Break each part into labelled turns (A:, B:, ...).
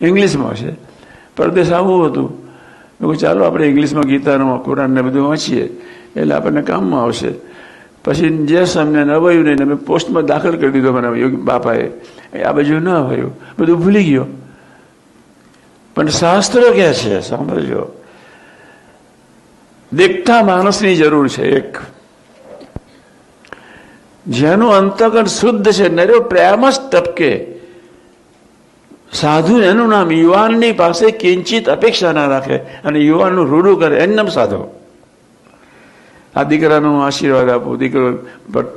A: ઇંગ્લિશમાં છે પરદેશ આવવું હતું. મેં ચાલો આપણે ઇંગ્લિશમાં ગીતાનું કુરાનને બધું વાંચીએ. એટલે આપણને કામમાં આવશે. પછી જે સામને નવાયું નહીં મેં પોસ્ટમાં દાખલ કરી દીધો મને, યોગી બાપાએ. આ બાજુ ન આવ્યું બધું ભૂલી ગયો. પણ શાસ્ત્રો કે છે, સાંભળજો. દેખતા માણસની જરૂર છે એક. જેનું અંતકણ શુદ્ધ છે નર્યો પ્રેમ જ ટપકે સાધુ એનું નામ યુવાનની પાસે કિંચિત અપેક્ષા ના રાખે અને યુવાનનું રૂડું કરે, એનું નામ સાધુ. આ દીકરાનો આશીર્વાદ આપું, દીકરો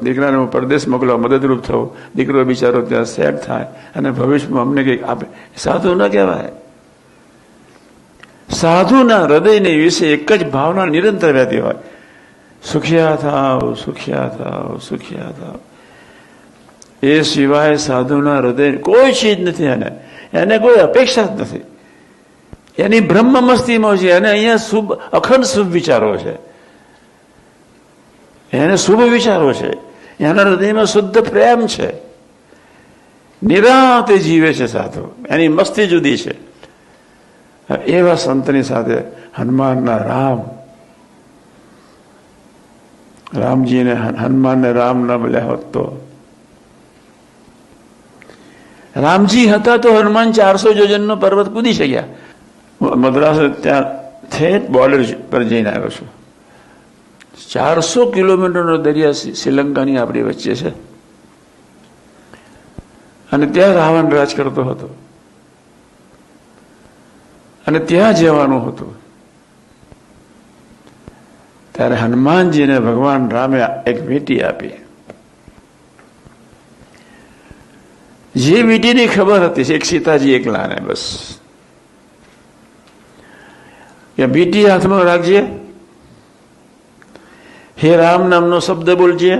A: દીકરાને હું પરદેશ મોકલવા મદદરૂપ થવું. દીકરો બિચારો ત્યાં સેટ થાય અને ભવિષ્યમાં અમને કંઈક આપે. સાધુ ન કહેવાય. સાધુના હૃદયને વિશે એક જ ભાવના નિરંતર રહેતી હોય. સુખિયા થાવ સુખિયા થાવ સુખિયા થાવ એ સિવાય સાધુના હૃદય કોઈ ચીજ નથી એને. એને કોઈ અપેક્ષા જ નથી. એની બ્રહ્મ મસ્તીમાં છે, એને અહીંયા શુભ, અખંડ શુભ વિચારો છે. એને શુભ વિચારો છે. એના હૃદયમાં શુદ્ધ પ્રેમ છે. નિરાતે જીવે છે સાધુ. એની મસ્તી જુદી છે. એવા સંતની સાથે હનુમાનના રામ. રામજીને હનુમાનને રામ ન બોલ્યા હોત તો રામજી હતા તો હનુમાન ચારસો યોજનનો પર્વત કૂદી શક્યા. મદ્રાસ ત્યાં ઠેઠ બોર્ડર પર જઈને આવ્યો છું. ચારસો કિલોમીટરનો દરિયા શ્રીલંકાની આપણી વચ્ચે છે. અને ત્યાં રાવણ રાજ કરતો હતો. અને ત્યાં જવાનું હતું. ત્યારે હનુમાનજીને ભગવાન રામે એક ભેટી આપી. જે વીટીની ખબર હતી એક સીતાજી એકલાને બસ. કે બીટી હાથમાં રાખજે. હે રામ નામનો શબ્દ બોલજે.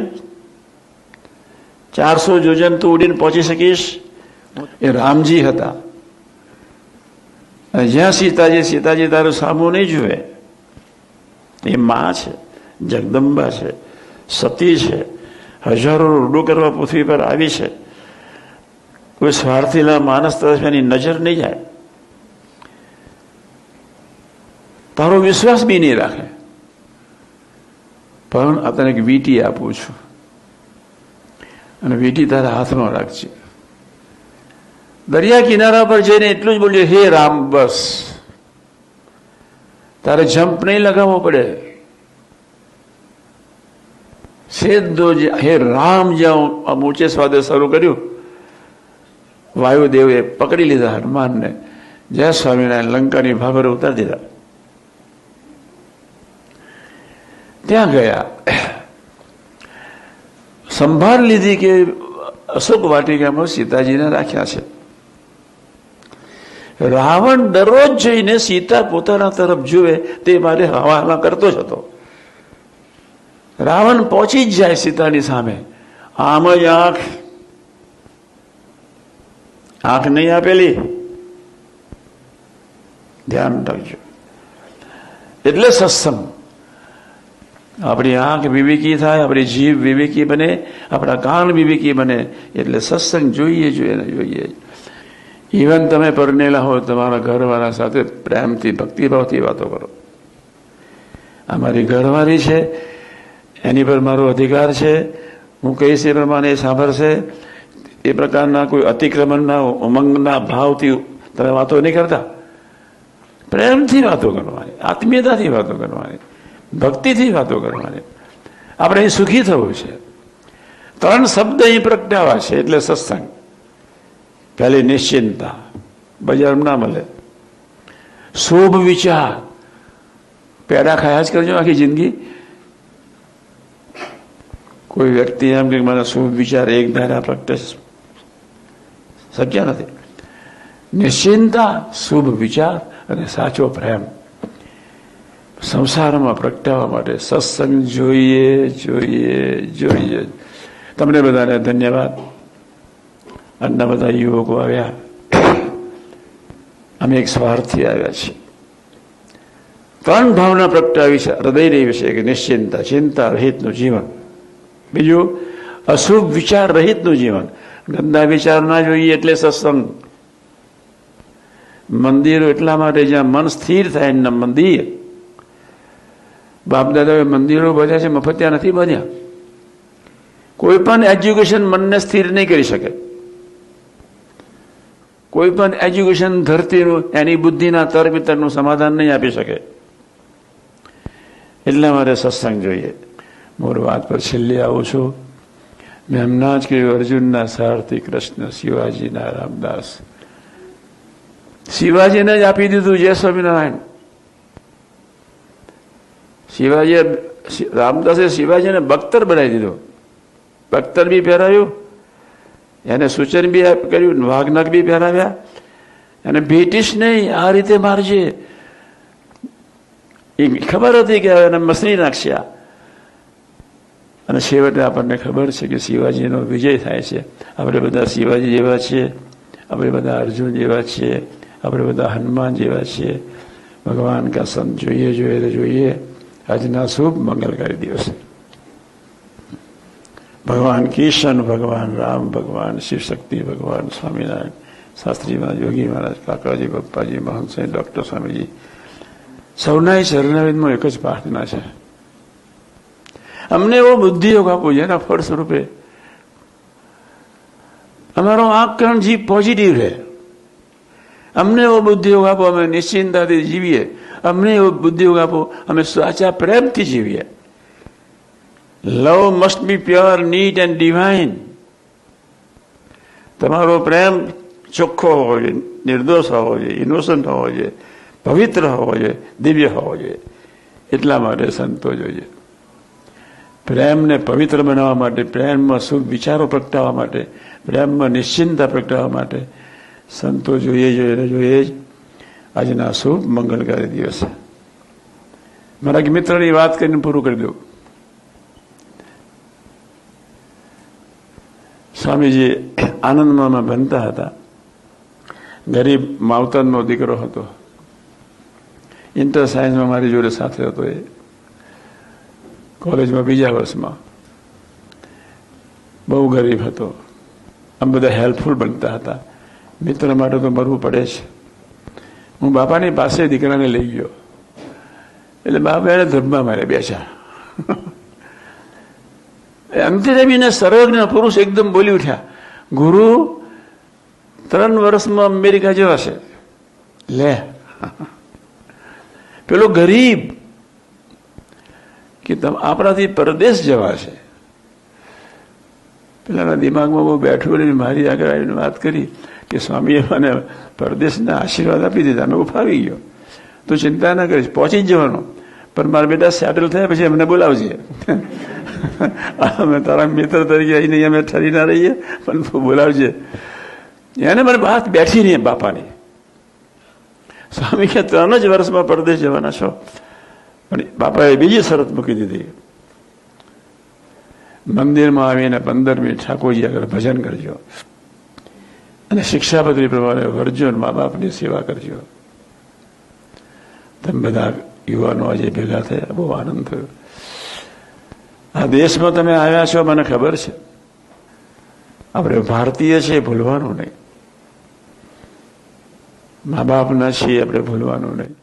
A: ચારસો જોજન તું ઉડીને પહોંચી શકીશ. એ રામજી હતા. જ્યાં સીતાજી સીતાજી તારું સામું નહીં જુએ. એ માં છે, જગદંબા છે, સતી છે, હજારો રૂડું કરવા પૃથ્વી પર આવી છે. કોઈ સ્વાર્થીલા માણસ તરફ એની નજર નહીં જાય. તારો વિશ્વાસ બી નહીં રાખે. પણ આ તને એક વીંટી આપું છું. અને વીંટી તારા હાથમાં રાખજે. દરિયા કિનારા પર જઈને એટલું જ બોલ્યું, હે રામ, બસ. તારે જમ્પ નહીં લગાવવો પડે. જે, હે રામ, જ્યાં આમ ઊંચે સ્વાદે શરૂ કર્યું વાયુદેવે પકડી લીધા હનુમાનને. જય સ્વામિનારાયણ લંકાની ભાભરે ઉતારી દીધા. ત્યાં ગયા. સંભાળ લીધી કે અશોક વાટિકામાં સીતાજીને રાખ્યા છે. રાવણ દરરોજ જઈને સીતા પોતાના તરફ જુએ તે મારે હવાલા કરતો જ હતો. રાવણ પહોંચી જ જાય સીતાની સામે. આમ જ આંખ આંખ નહીં આપેલી ધ્યાન રાખજો એટલે સત્સંગ આપણી આંખ વિવેકી થાય આપણી જીભ વિવેકી બને આપણા કાન વિવેકી બને એટલે સત્સંગ જોઈએ જોઈએ ને જોઈએ ઇવન તમે પરણેલા હો તમારા ઘરવાળા સાથે પ્રેમથી ભક્તિભાવથી વાતો કરો અમારી ઘરવાળી છે એની પર મારો અધિકાર છે હું કહીશ એ પ્રમાણે એ સાંભળશે એ પ્રકારના કોઈ અતિક્રમણના ઉમંગના ભાવથી તમે વાતો નહીં કરતા. પ્રેમથી વાતો કરવાની, આત્મીયતાથી વાતો કરવાની, ભક્તિથી વાતો કરવાની. આપણે અહીં સુખી થવું છે. ત્રણ શબ્દ અહીં પ્રગટાવા છે, એટલે સત્સંગ. પહેલી નિશ્ચિંતા, બજારમાં ના મળે. શુભ વિચાર. પેડા ખાયા જ કરજો આખી જિંદગી. કોઈ વ્યક્તિ એમ કે, મને શુભ વિચાર એક ધારા પ્રગટે શક્ય નથી નિશ્ચિંતા શુભ વિચાર અને સાચો પ્રેમ સંસારમાં પ્રગટાવવા માટે સત્સંગ જોઈએ જોઈએ જોઈએ તમને બધાને ધન્યવાદ આજના બધા યુવકો આવ્યા અમે એક સ્વાર્થથી આવ્યા છીએ ત્રણ ભાવના પ્રગટાવી છે હૃદયની વિશે કે નિશ્ચિંતા ચિંતા રહિતનું જીવન બીજું અશુભ વિચાર રહિતનું જીવન ગંદા વિચાર ના જોઈએ એટલે સત્સંગ. મંદિરો એટલા માટે જ્યાં મન સ્થિર થાય એમના મંદિર. બાપ દાદાએ મંદિરો બધા છે, મફતિયા નથી બન્યા કોઈ પણ એજ્યુકેશન મનને સ્થિર નહીં કરી શકે. કોઈ પણ એજ્યુકેશન ધરતીનું, એની બુદ્ધિના તરબિતરનું સમાધાન નહીં આપી શકે. એટલા માટે સત્સંગ જોઈએ. મોર વાત પર છેલ્લે આવું છું. મેં હમણાં જ કહ્યું અર્જુનના સારથી કૃષ્ણ શિવાજીના રામદાસ શિવાજીને જ આપી દીધું જય સ્વામિનારાયણ શિવાજીએ રામદાસે શિવાજીને બખ્તર બનાવી દીધો બખ્તર બી પહેરાવ્યું એને સૂચન બી કર્યું વાઘનક બી પહેરાવ્યા અને બ્રિટિશ નહીં આ રીતે મારજે એ ખબર હતી કે એને મસરી નાખશે અને છેવટે આપણને ખબર છે કે શિવાજીનો વિજય થાય છે. આપણે બધા શિવાજી જેવા છીએ, આપણે બધા અર્જુન જેવા છીએ, આપણે બધા હનુમાન જેવા છીએ. ભગવાન કા સંત જોઈએ જોઈએ તો જોઈએ. આજના શુભ મંગલકારી દિવસે. ભગવાન કિશન ભગવાન રામ, ભગવાન શિવ શક્તિ ભગવાન સ્વામિનારાયણ શાસ્ત્રી મહારાજ, યોગી મહારાજ, કાકાજી, પપ્પાજી, મહંત સાહેબ, ડોક્ટર સ્વામીજી. સૌના શરણાવિદમાં એક જ પ્રાર્થના છે. અમને એવો બુદ્ધિયોગ આપો જેના ફળ સ્વરૂપે અમારો આંકરણ જીવ પોઝિટિવ રહે. અમને એવો બુદ્ધિયોગ આપો, અમે નિશ્ચિંતાથી જીવીએ. અમને એવો બુદ્ધિયોગ આપો, અમે સાચા પ્રેમથી જીવીએ. Love must be pure neat and divine તમારો પ્રેમ ચોખ્ખો હોવો જોઈએ, નિર્દોષ હોવો જોઈએ ઇનોસન્ટ હોવો જોઈએ, પવિત્ર હોવો જોઈએ, દિવ્ય હોવો જોઈએ. એટલા માટે સંતો જોઈએ. પ્રેમને પવિત્ર બનાવવા માટે, પ્રેમમાં શુભ વિચારો પ્રગટાવવા માટે, પ્રેમમાં નિશ્ચિંતા પ્રગટાવવા માટે, સંતો જોઈએ જોઈએ જોઈએ જ. આજના શુભ મંગળકારી દિવસે. મારા મિત્રની વાત કરીને પૂરું કરી દઉં. સ્વામીજી આનંદમાં બનતા હતા. ગરીબ માવતરનો દીકરો હતો. ઇન્ટર સાયન્સમાં મારી જોડે સાથે હતો એ. કોલેજમાં બીજા વર્ષમાં. બહુ ગરીબ હતો. આમ બધા હેલ્પફુલ બનતા હતા. મિત્ર માટે તો મરવું પડે છે હું બાપાની પાસે દીકરાને લઈ ગયો. એટલે બાપા એને ધર્મમાં મારે બેસા. અંતે જમીને સર્વજ્ઞ પુરુષ એકદમ બોલી ઉઠ્યા, ગુરુ, ત્રણ વર્ષમાં અમેરિકા જેવા છે લે. પેલો ગરીબ કે તમે આપણાથી પરદેશ જવા છે. પેલાના દિમાગમાં બહુ બેઠું રહીને મારી આગળ આવીને વાત કરી કે સ્વામીએ મને પરદેશના આશીર્વાદ આપી દીધા. મેં ફાવી ગયો. તું ચિંતા ના કરીશ, પહોંચી જ જવાનો. પણ મારા બેટા સેટલ થયા પછી અમને બોલાવજે. અમે તારા મિત્ર તરીકે અહીં નહીં અમે ઠરી ના રહીએ, પણ બોલાવજે. એને મને વાત બેઠી નહીં બાપાની. સ્વામી કે, ત્રણ જ વર્ષમાં પરદેશ જવાના છો. પણ બાપાએ બીજી શરત મૂકી દીધી. મંદિરમાં આવીને પંદર મિનિટ ઠાકોરજી આગળ ભજન કરજો. અને શિક્ષાપત્રી પ્રમાણે વર્જો મા બાપની સેવા કરજો. તમે બધા યુવાનો આજે ભેગા થયા, બહુ આનંદ થયો. આ દેશમાં તમે આવ્યા છો, મને ખબર છે. આપણે ભારતીય છે ભૂલવાનું નહીં. મા બાપના છીએ, આપણે ભૂલવાનું નહીં.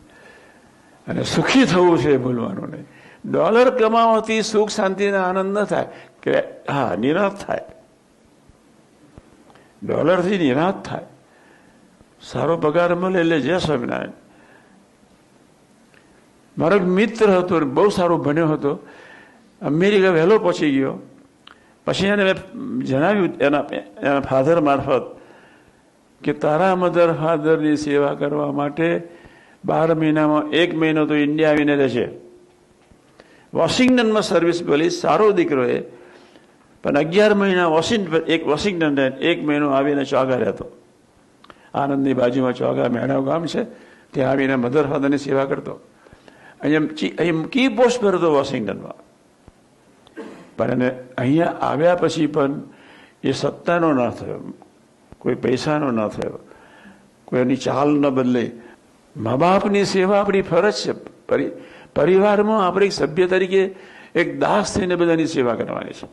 A: અને સુખી થવું છે એ ભૂલવાનું નહીં ડોલર કમાવાથી સુખ શાંતિ આનંદ ન થાય. કે હા, નિરાશ થાય. ડોલરથી નિરાશ થાય. સારો પગાર મળે એટલે જય સ્વામિનારાયણ. મારો એક મિત્ર હતો બહુ સારો ભણ્યો હતો. અમેરિકા વહેલો પહોંચી ગયો. પછી એને મેં જણાવ્યું એના એના ફાધર મારફત કે તારા મધર ફાધરની સેવા કરવા માટે બાર મહિનામાં, એક મહિનો તો ઇન્ડિયા આવીને રહેશે. વોશિંગ્ટનમાં સર્વિસ પેલી સારો દીકરો એ, પણ અગિયાર મહિના વોશિંગ્ટન એક વોશિંગ્ટન એક મહિનો આવીને ચોગા રહેતો. આનંદની બાજુમાં ચોગા મેળાવ ગામ છે, ત્યાં આવીને મધર ફાધરની સેવા કરતો. અહીંયા અહીં કી પોસ્ટ પર હતો વોશિંગ્ટનમાં? પણ એને અહીંયા આવ્યા પછી પણ એ સત્તાનો ના થયો. કોઈ પૈસાનો ના થયો. કોઈ એની ચાલ ન બદલે. મા બાપની સેવા આપણી ફરજ છે. પરિ- પરિવારમાં આપણે એક સભ્ય તરીકે એક દાસ થઈને બધાની સેવા કરવાની છે.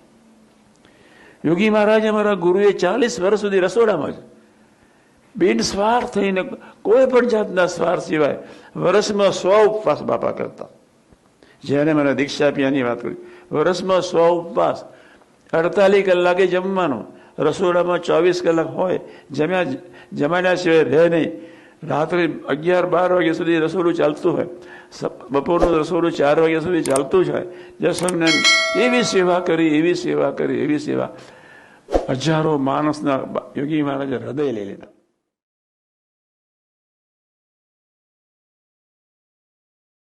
A: યોગી મહારાજ અમારા ગુરુએ ચાલીસ વર્ષ સુધી રસોડામાં જ બિન સ્વાર્થ થઈને કોઈ પણ જાતના સ્વાર્થ સિવાય વર્ષમાં સો ઉપવાસ બાપા કરતા. જેને મને દીક્ષા આપ્યાની વાત કરી વર્ષમાં સો ઉપવાસ, અડતાલીસ કલાકે જમવાનું, રસોડામાં ચોવીસ કલાક હોય, જમ્યા જમાડ્યા સિવાય રહે નહીં. રાત્રે અગિયાર, બાર વાગ્યા સુધી રસોડું ચાલતું હોય. બપોરનું રસોડું ચાર વાગ્યા સુધી ચાલતું જ હોય. જસંગને એવી સેવા કરી, એવી સેવા કરી, એવી સેવા. હજારો માણસના યોગી મહારાજે હૃદય લઈ લીધા.